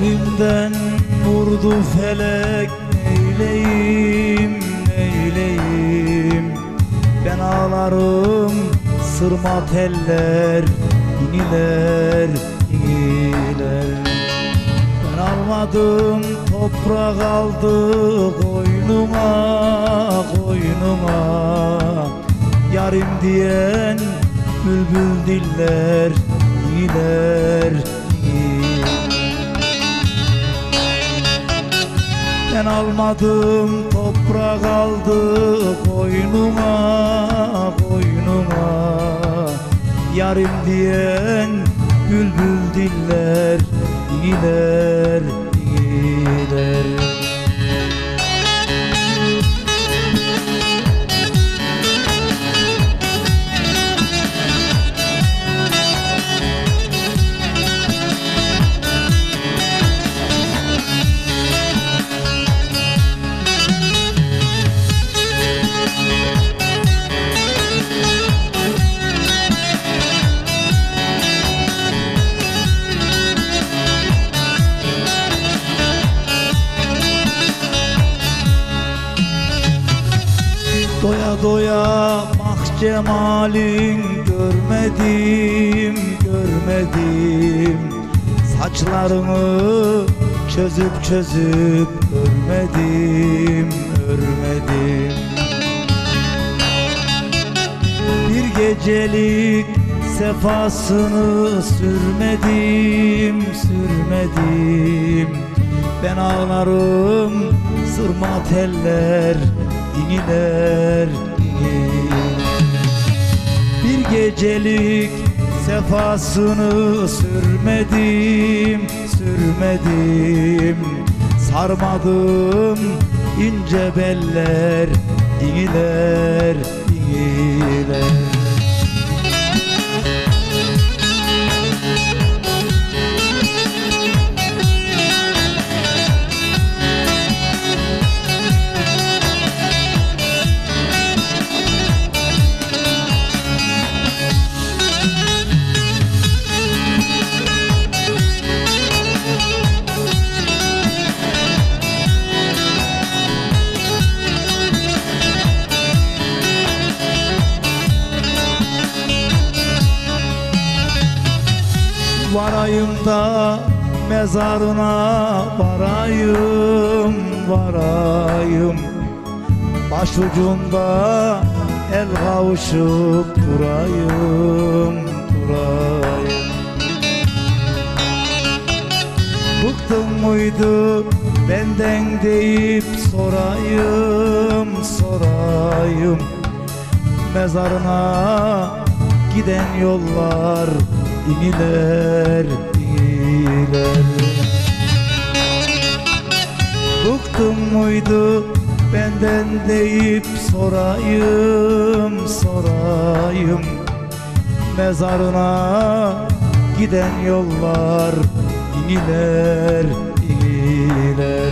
Kalbimden vurdu felek neyleyim neyleyim? Ben ağlarım sırma teller iniler iniler. Ben almadım toprak aldı koynuma koynuma. Yarim diyen bülbül diller Ben almadım toprak aldı koynuma koynuma Yarim diyen bülbül diller iyiler Doya doya bak cemalin görmedim görmedim. Saçlarını çözüp çözüp örmedim örmedim. Bir gecelik sefasını sürmedim sürmedim. Ben ağlarım sırma teller iniler Bir gecelik sefasını sürmedim sürmedim. Sarmadım ince beller iniler iniler Varayım da mezarına varayım varayım. Başucunda el kavuşup durayım durayım. Bıktın mıydı benden deyip sorayım sorayım. Mezarına giden yollar iniler iniler Bıktın mıydı benden deyip sorayım sorayım. Mezarına giden yollar iniler iniler